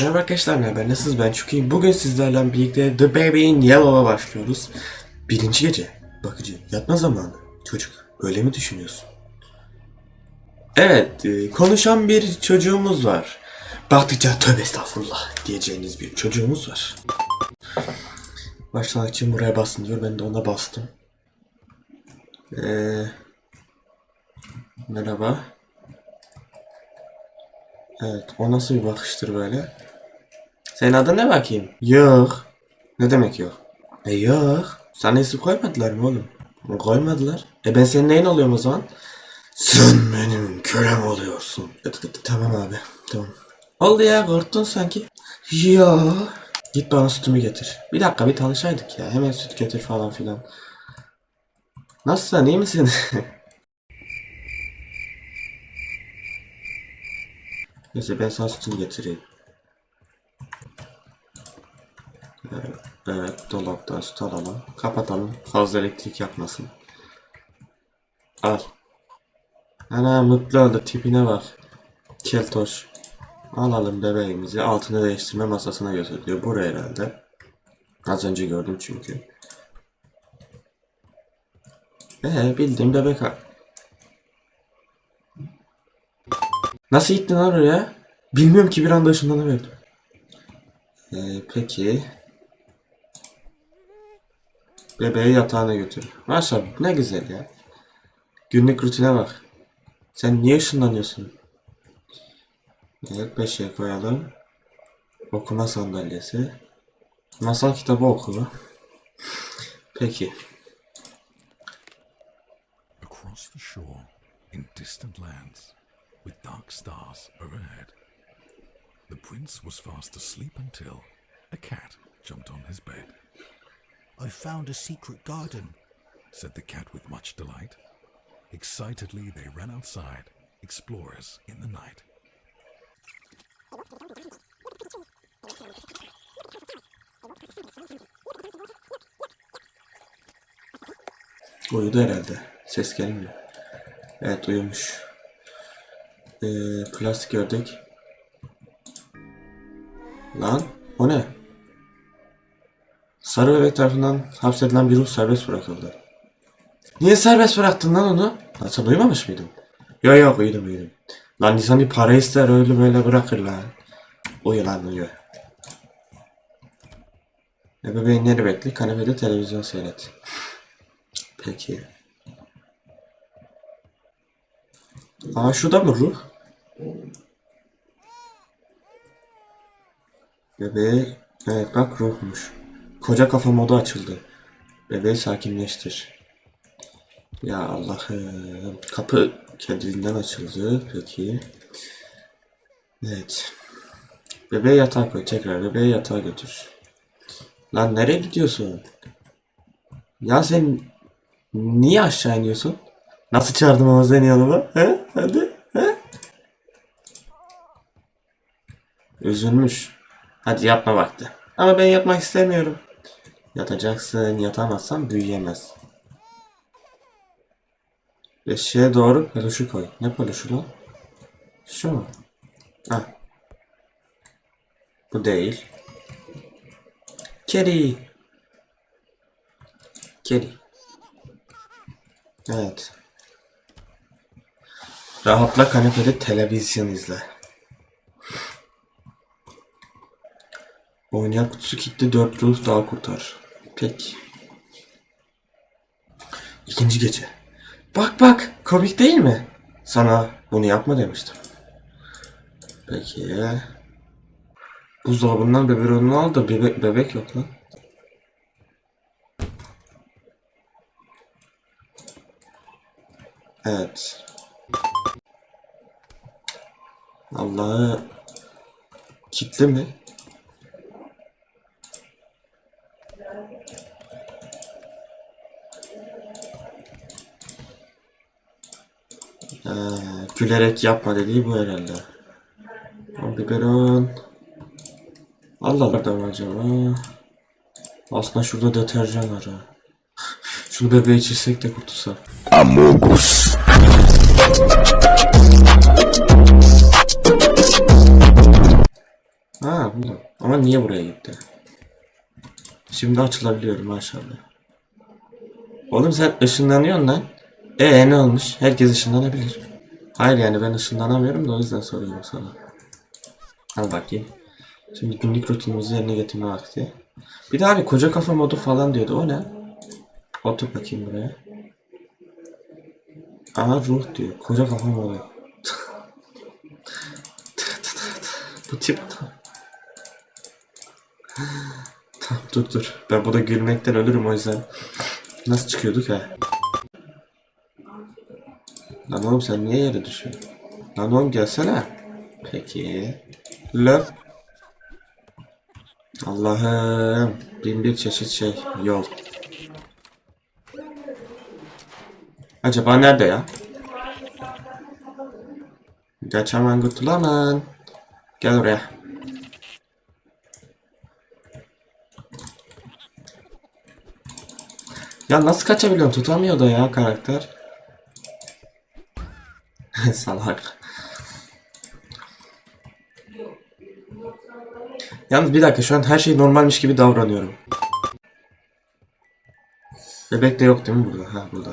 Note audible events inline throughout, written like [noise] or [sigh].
Merhaba arkadaşlar, ne haber? Nasılsınız? Ben çok iyiyim. Bugün sizlerle birlikte The Baby in Yellow'a başlıyoruz. Birinci gece. Bakıcı, yatma zamanı. Çocuk, öyle mi düşünüyorsun? Evet, e, konuşan bir çocuğumuz var. Baktıkça tövbe estağfurullah diyeceğiniz bir çocuğumuz var. Başlamak için buraya basın diyor. Ben de ona bastım. Ee, merhaba. Evet, o nasıl bir bakıştır böyle? Senin adın ne bakayım? Yok. Ne demek yok? E yok. Sana isim koymadılar mı oğlum? Koymadılar. E ben senin neyin oluyorum o zaman? Sen benim kölem oluyorsun. Tamam abi. Tamam. Oldu ya korktun sanki. Ya. Git bana sütümü getir. Bir dakika bir tanışaydık ya. Hemen süt getir falan filan. Nasılsın iyi misin? [laughs] Neyse ben sana sütünü getireyim. Evet, evet dolaptan süt alalım. Kapatalım. Fazla elektrik yapmasın. Al. Ana mutlu oldu tipine bak. Keltoş. Alalım bebeğimizi altını değiştirme masasına götürüyor. Buraya herhalde. Az önce gördüm çünkü. Ee bildiğim bebek Nasıl gittin oraya? Bilmiyorum ki bir anda ışınlanıverdim. Ee, peki. Bebeği yatağına götür. Maşallah ne güzel ya. Günlük rutine bak. Sen niye ışınlanıyorsun? Evet beşiğe koyalım. Okuma sandalyesi. Masal kitabı oku. Peki. Across the shore, in distant lands, with dark stars overhead, the prince was fast asleep until a cat jumped on his bed. I found a secret garden. Said the cat with much delight. Excitedly, they ran outside, explorers in the night. Uyudu herhalde. Ses gelmiyor. Evet uyumuş. Ee, plastik ördek. Lan o ne? Sarı bebek tarafından hapsedilen bir ruh serbest bırakıldı. Niye serbest bıraktın lan onu? Lan sen uyumamış mıydın? Yok yok uyudum uyudum. Lan insan bir para ister öyle böyle bırakır lan. Uyu lan uyu. E bebeğin neri bekli? Kanepede televizyon seyret. Peki. Aa şu mı ruh? Bebeği evet bak ruhmuş. Koca kafa modu açıldı. Bebeği sakinleştir. Ya Allah'ım. Kapı kendiliğinden açıldı. Peki. Evet. Bebeği yatağa koy. Tekrar bebeği yatağa götür. Lan nereye gidiyorsun? Ya sen niye aşağı iniyorsun? Nasıl çağırdım ama seni yanıma? He? Hadi. He? Üzülmüş. Hadi yatma vakti. Ama ben yatmak istemiyorum. Yatacaksın. Yatamazsan büyüyemez. Eşeğe doğru peluşu koy. Ne peluşu lan? Şu mu? Ha. Bu değil. Kedi. Kedi. Evet. Rahatla kanepede televizyon izle. Oynayan kutusu kilitli dört ruh daha kurtar. Peki. İkinci gece. Bak bak komik değil mi? Sana bunu yapma demiştim. Peki. Buzdolabından bebeğini al da bebek, bebek yok lan. Evet. Allah'ı kitle mi? Ee, gülerek yapma dediği bu herhalde. Biberon. Allah da mı acaba? Aslında şurada deterjan var ha. Şunu bebeğe içirsek de kurtulsak. Ha niye buraya gitti? Şimdi açılabiliyorum maşallah. Oğlum sen ışınlanıyorsun lan. Ee ne olmuş? Herkes ışınlanabilir. Hayır yani ben ışınlanamıyorum da o yüzden soruyorum sana. Al bakayım. Şimdi günlük rutinimizi yerine getirme vakti. Bir de abi koca kafa modu falan diyordu. O ne? Otur bakayım buraya. Aha ruh diyor. Koca kafa modu. [laughs] Bu tip Tamam dur dur. Ben burada gülmekten ölürüm o yüzden. Nasıl çıkıyorduk ha? Lan oğlum sen niye yere düşüyorsun? Lan oğlum gelsene. Peki. Löp. Allah'ım. Bin bir çeşit şey. Yol. Acaba nerede ya? Kaçaman kurtulamam. Gel oraya. Ya nasıl kaçabiliyorum? Tutamıyor da ya karakter. [laughs] Salak. Yalnız bir dakika şu an her şey normalmiş gibi davranıyorum. Bebek de yok değil mi burada? Ha burada.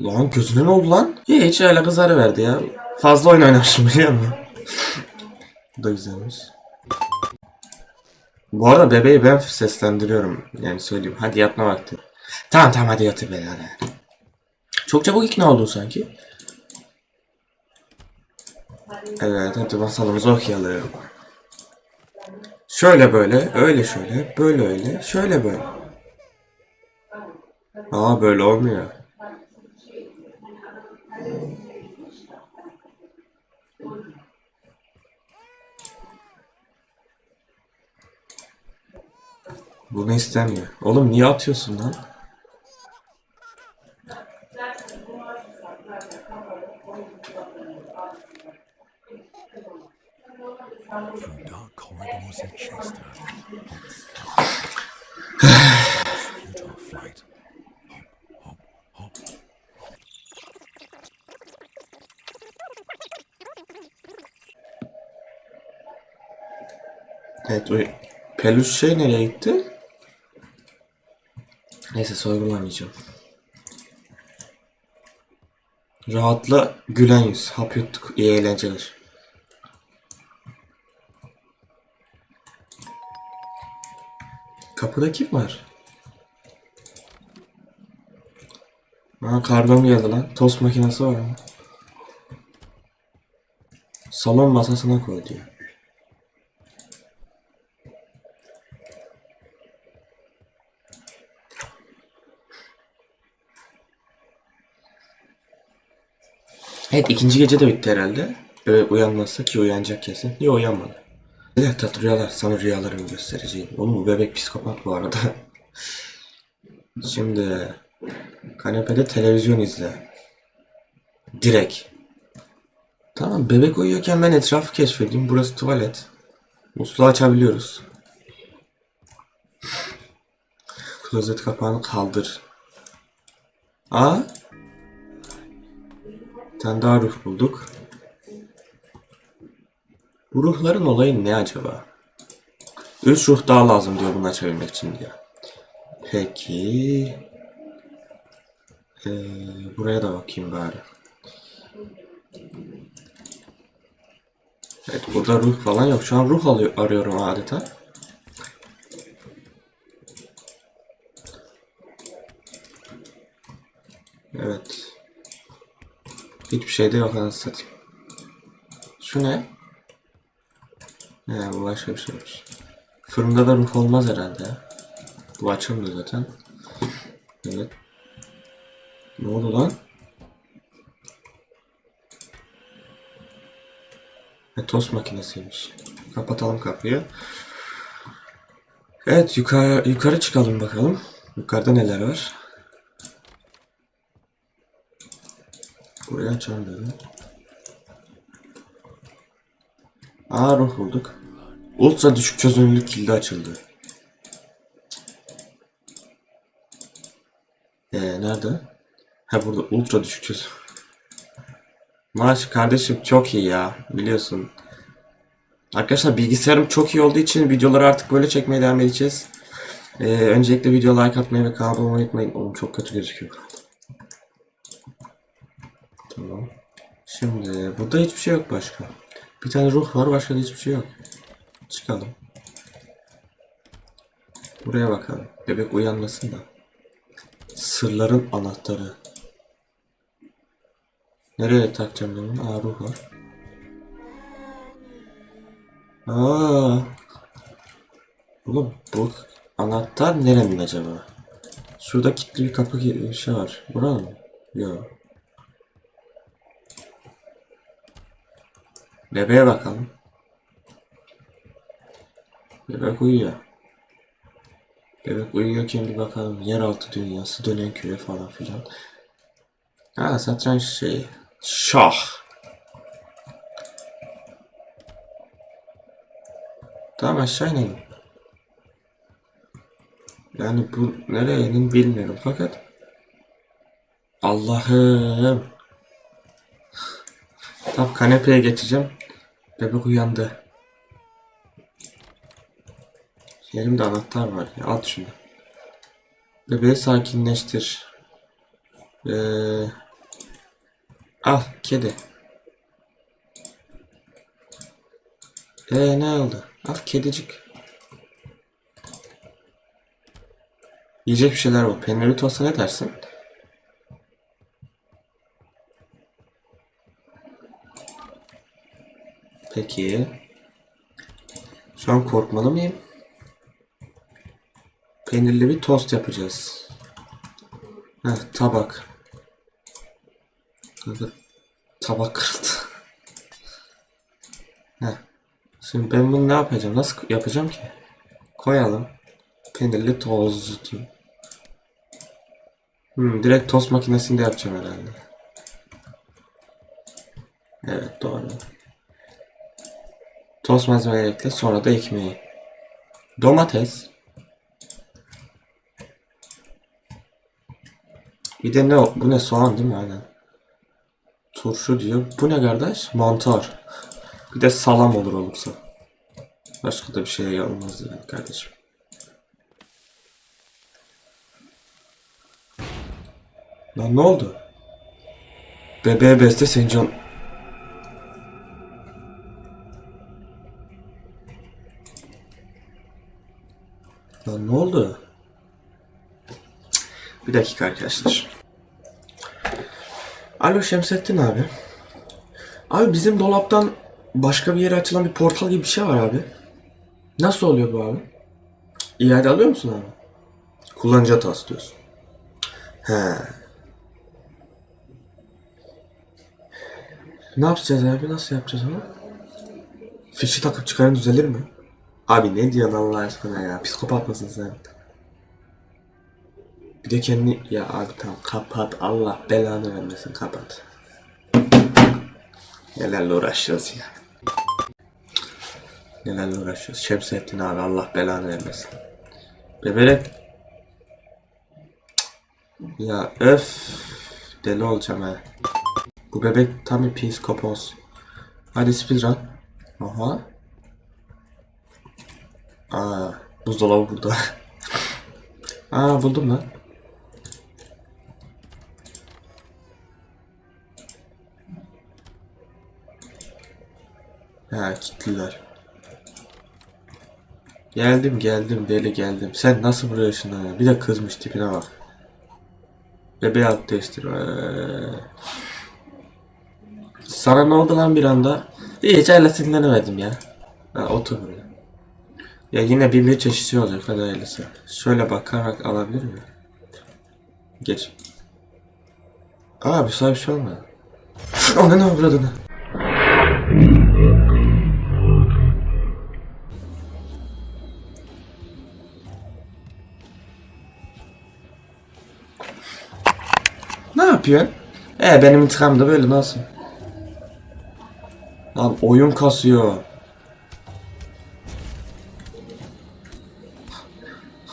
Lan gözüne ne oldu lan? Hiç öyle kızarı verdi ya. Fazla oyun oynamışım biliyor musun? Bu da güzelmiş. Bu arada bebeği ben seslendiriyorum. Yani söyleyeyim. Hadi yatma vakti. Tamam tamam hadi yatır be hadi. Çok çabuk ikna oldun sanki. Evet hadi masalımızı okuyalım. Şöyle böyle, öyle şöyle, böyle öyle, şöyle böyle. Aa böyle olmuyor. Bunu istemiyor. Oğlum niye atıyorsun lan? [sighs] Evet o peluş şey nereye gitti? Neyse sorgulamayacağım. Rahatla gülen yüz. Hap yuttuk. İyi eğlenceler. Kapıda kim var? Ha kargom geldi lan. Tost makinesi var ama. Salon masasına koy diyor. Evet ikinci gece de bitti herhalde. Bebek uyanmazsa ki uyanacak kesin. Yok uyanmadı. Evet tatlı rüyalar. Sana rüyalarımı göstereceğim. Oğlum bu bebek psikopat bu arada. Şimdi kanepede televizyon izle. Direkt. Tamam bebek uyuyorken ben etrafı keşfedeyim. Burası tuvalet. Musluğu açabiliyoruz. Klozet kapağını kaldır. Aa tane daha ruh bulduk. Bu ruhların olayı ne acaba? Üç ruh daha lazım diyor bunu açabilmek için diyor. Peki. Ee, buraya da bakayım bari. Evet burada ruh falan yok. Şu an ruh alıyor, arıyorum adeta. Evet. Hiçbir şey de yok anasını. Şu ne? He bu başka bir şeymiş. Fırında da ruh olmaz herhalde. Bu açılmıyor zaten. Evet. Ne oldu lan? E, tost makinesiymiş. Kapatalım kapıyı. Evet yukarı, yukarı çıkalım bakalım. Yukarıda neler var? Açalım dedim. Aa ruh bulduk. Ultra düşük çözünürlük kilidi açıldı. Ee, nerede? Ha burada ultra düşük çözünürlük. Maaş kardeşim çok iyi ya biliyorsun. Arkadaşlar bilgisayarım çok iyi olduğu için videoları artık böyle çekmeye devam edeceğiz. Ee, öncelikle video like atmayı ve kanalıma abone olmayı unutmayın. Oğlum çok kötü gözüküyor. Tamam. Şimdi burada hiçbir şey yok başka. Bir tane ruh var başka da hiçbir şey yok. Çıkalım. Buraya bakalım. Bebek uyanmasın da. Sırların anahtarı. Nereye takacağım ben bunu? Aa ruh var. Aa. Oğlum bu anahtar nerenin acaba? Şurada kilitli bir kapı gibi bir şey var. Buranın mı? Yok. Bebeğe bakalım. Bebek uyuyor. Bebek uyuyorken bir bakalım yeraltı dünyası dönen küre falan filan. Ha satranç şey. Şah. Tamam aşağı inelim. Yani bu nereye inin bilmiyorum fakat Allah'ım Tam kanepeye geçeceğim. Bebek uyandı. Elimde anahtar var ya. Al şunu. Bebeği sakinleştir. Ee, al kedi. Ee ne oldu? Al kedicik. Yiyecek bir şeyler var. Peynirli tosta ne dersin? Peki. Şu an korkmalı mıyım? Peynirli bir tost yapacağız. Heh, tabak. Tabak kırıldı. Heh. Şimdi ben bunu ne yapacağım? Nasıl yapacağım ki? Koyalım. Peynirli tost diyeyim. Hmm, direkt tost makinesinde yapacağım herhalde. Evet doğru. Tost malzemeleri ekle sonra da ekmeği. Domates. Bir de ne? Bu ne soğan değil mi? Aynen. Turşu diyor. Bu ne kardeş? Mantar. Bir de salam olur olursa. Başka da bir şey olmaz yani kardeşim. Lan ne oldu? Bebeğe beste Sencan. Lan ne oldu? Bir dakika arkadaşlar. Alo Şemsettin abi. Abi bizim dolaptan başka bir yere açılan bir portal gibi bir şey var abi. Nasıl oluyor bu abi? İade alıyor musun abi? Kullanıcı hatası diyorsun. He. Ne yapacağız abi? Nasıl yapacağız onu? Fişi takıp çıkarın düzelir mi? Abi ne diyorsun Allah aşkına ya? Psikopat mısın sen? Bir de kendi... Ya abi tamam kapat. Allah belanı vermesin kapat. Nelerle uğraşıyoruz ya. Nelerle uğraşıyoruz. Şemsettin abi Allah belanı vermesin. Bebelek. Ya öf. Deli olacağım ha. Bu bebek tam bir psikopos. Hadi speedrun. Aha. Aa, buzdolabı burada. [laughs] Aa buldum lan. Ha kilitliler. Geldim geldim deli geldim. Sen nasıl buraya ışınlandın? Bir de kızmış tipine bak. Bebeği alt değiştir. Ee. Sana ne oldu lan bir anda? Hiç öyle sinirlenemedim ya. Ha, otur. Ya yine bir bir çeşitli olacak hadi hayırlısı. Şöyle bakarak alabilir miyim? Geç. Aa bir bir şey olmadı. Ona ne avradını? Ne yapıyorsun? E benim intikam da böyle nasıl? Lan oyun kasıyor.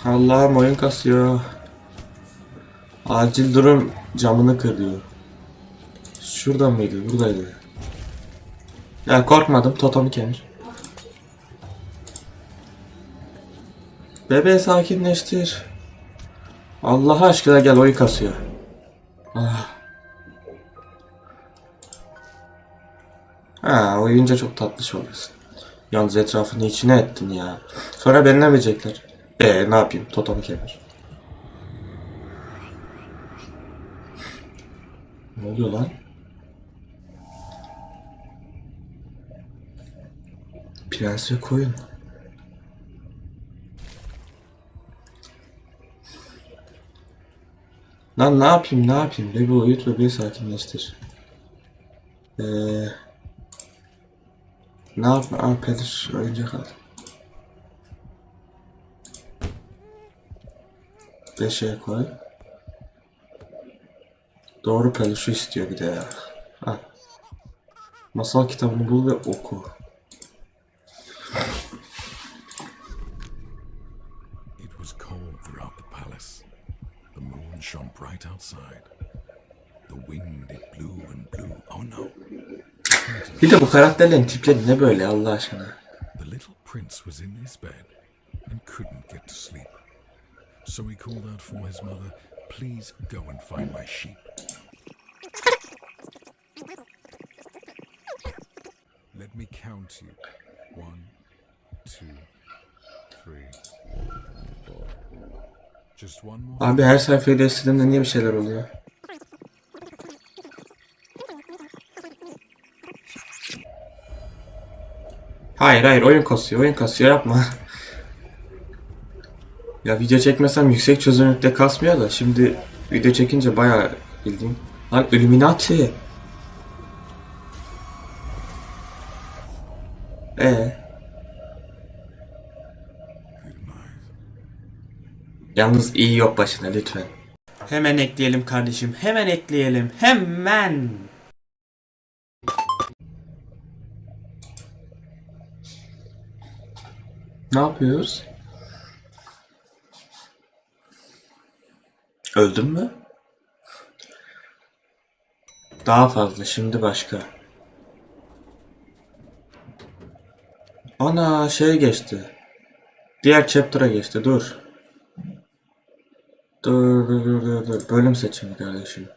Allah'ım oyun kasıyor. Acil durum camını kırıyor. Şurada mıydı? Buradaydı. Ya korkmadım. Totomu kemir. Bebeği sakinleştir. Allah aşkına gel oyun kasıyor. Ah. Ha oyunca çok tatlış oluyorsun. Yalnız etrafını içine ettin ya. Sonra beni ne bilecekler? Eee ne yapayım? Totem kemer. Ne oluyor lan? Prensi koyun. Lan ne yapayım ne yapayım? Rebel uyut ve bebeği sakinleştir. Ee, ne yapma? Aa, Pedir oyuncak aldım. 5'e şey koy. Doğru peluşu istiyor bir de ya. Ha. Masal kitabını bul ve oku. It was cold throughout the palace. The moon shone bright outside. The wind it blew and blew. Oh no. Bir de bu karakterlerin tipleri ne böyle Allah aşkına? The little prince was in his bed and couldn't get to sleep. So he called out for his mother, Please go and find my sheep. Let me count you. One, two, three, four. Just one more. Abi her sayfayı değiştirdiğimde niye bir şeyler oluyor? Hayır hayır oyun kasıyor oyun kasıyor yapma. Ya video çekmesem yüksek çözünürlükte kasmıyor da şimdi video çekince bayağı bildiğim. Lan Illuminati. Ee, yalnız iyi yok başına lütfen. Hemen ekleyelim kardeşim. Hemen ekleyelim. Hemen. Ne yapıyoruz? Öldün mü? Daha fazla şimdi başka. Ana şey geçti. Diğer chapter'a geçti dur. Dur dur dur dur. Bölüm seçimi kardeşim.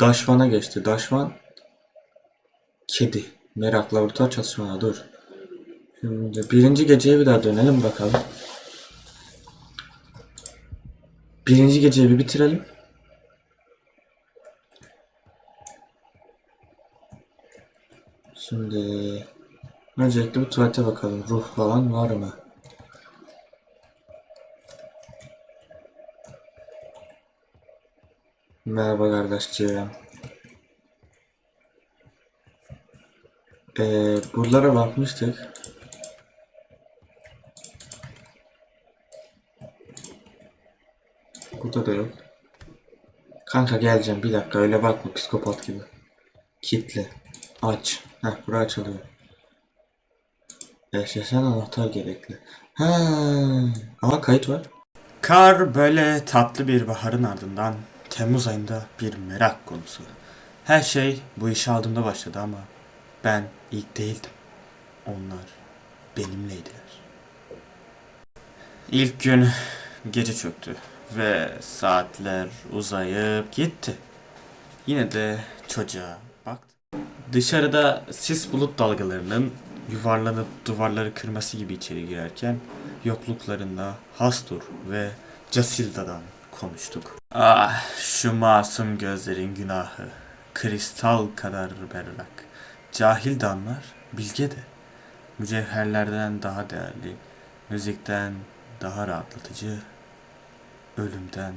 Daşvan'a geçti. Daşvan kedi. Merak laboratuvar çalışmaları dur. Şimdi birinci geceye bir daha dönelim bakalım. Birinci geceyi bir bitirelim. Şimdi öncelikle bu tuvalete bakalım. Ruh falan var mı? Merhaba kardeşciğim. Ee, buralara bakmıştık. Burada da yok. Kanka geleceğim bir dakika öyle bakma psikopat gibi. Kitle. Aç. Heh bura açılıyor. Eşleşen anahtar gerekli. Ha, ama kayıt var. Kar böyle tatlı bir baharın ardından Temmuz ayında bir merak konusu. Her şey bu işe aldığımda başladı ama ben ilk değildim. Onlar benimleydiler. İlk gün gece çöktü ve saatler uzayıp gitti. Yine de çocuğa baktı. Dışarıda sis bulut dalgalarının yuvarlanıp duvarları kırması gibi içeri girerken yokluklarında Hastur ve Casilda'dan konuştuk. Ah şu masum gözlerin günahı. Kristal kadar berrak. Cahil de anlar, bilge de. Mücevherlerden daha değerli, müzikten daha rahatlatıcı, ölümden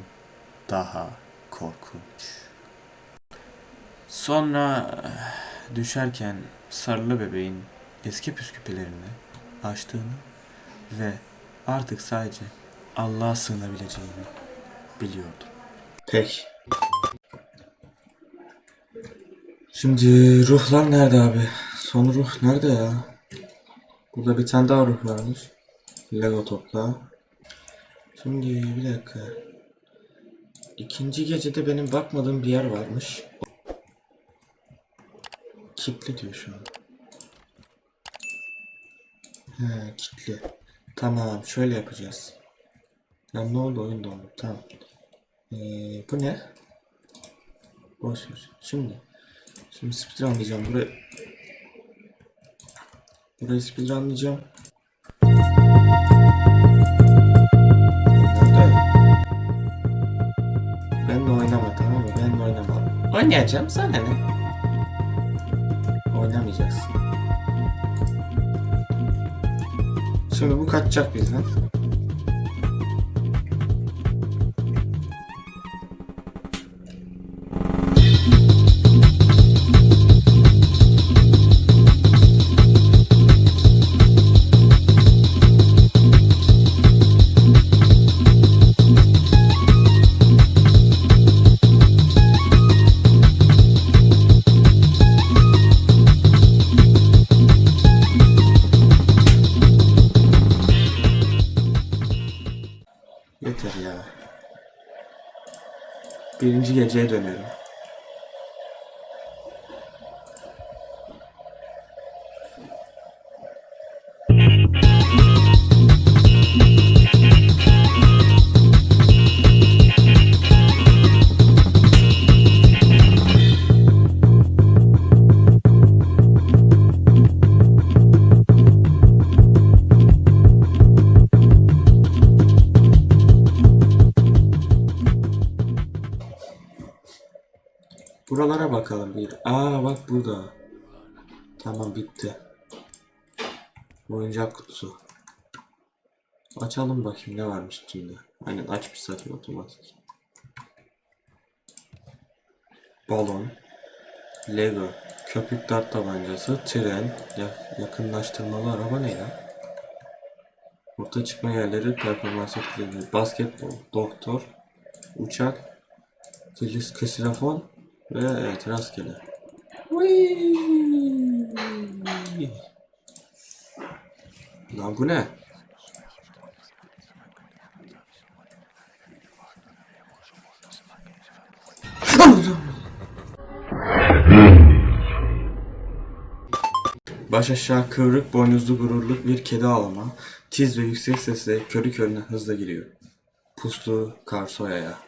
daha korkunç. Sonra eh, düşerken sarılı bebeğin eski püsküpelerini açtığını ve artık sadece Allah'a sığınabileceğini biliyordum. Peki. Şimdi ruhlar nerede abi? Son ruh nerede ya? Burada bir tane daha ruh varmış. Lego topla. Şimdi bir dakika. İkinci gecede benim bakmadığım bir yer varmış. Kitli diyor şu an. He kitli. Tamam şöyle yapacağız. Ya ne oldu oyun dondu. Tamam. Ee, bu ne? Boş ver. Şimdi. Şimdi speedrunlayacağım. Burayı Burayı speedrunlayacağım. Nerede? Oynayacağım sana ne? Oynamayacaksın. Şimdi bu kaçacak bizden. Birinci geceye dönüyorum. Buralara bakalım bir. Aa bak burada. Tamam bitti. Oyuncak kutusu. Açalım bakayım ne varmış içinde. Aynen açmış zaten otomatik. Balon. Lego. Köpük dart tabancası. Tren. ya- yakınlaştırmalı araba ne ya? Orta çıkma yerleri performans etkileri. Basketbol. Doktor. Uçak. Kilis, ksilofon evet rastgele. Lan bu ne? Baş aşağı kıvrık boynuzlu gururluk bir kedi ağlama. Tiz ve yüksek sesle körü körüne hızla giriyor. Puslu Karsoya'ya.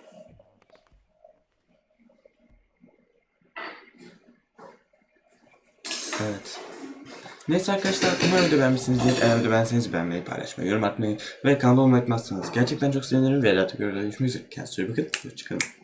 Evet. Neyse arkadaşlar umarım video beğenmişsinizdir. Eğer video beğenseniz beğenmeyi, paylaşmayı, yorum atmayı ve olmayı unutmazsanız gerçekten çok sevinirim. Ve ileride görüşmek üzere. Kendinize iyi bakın. Hoşçakalın.